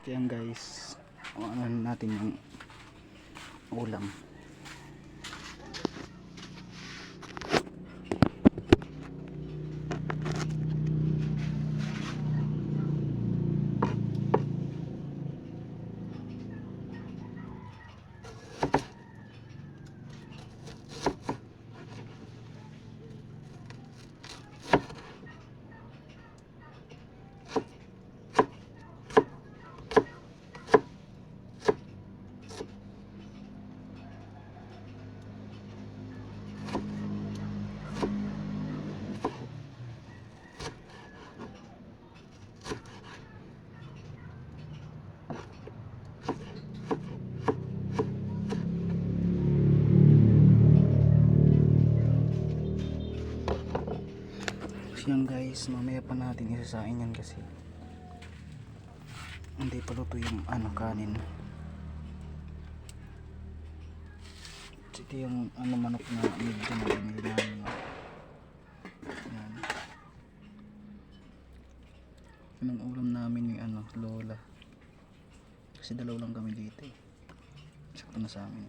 Kaya guys, ano natin yung ulam. Yan guys, mamaya pa natin isasain yan kasi hindi pa luto yung ano kanin. Ito yung ano manok na medyo na binili namin. Yan. Ang ulam namin yung ano, lola. Kasi dalaw lang kami dito eh. Sakto na sa amin.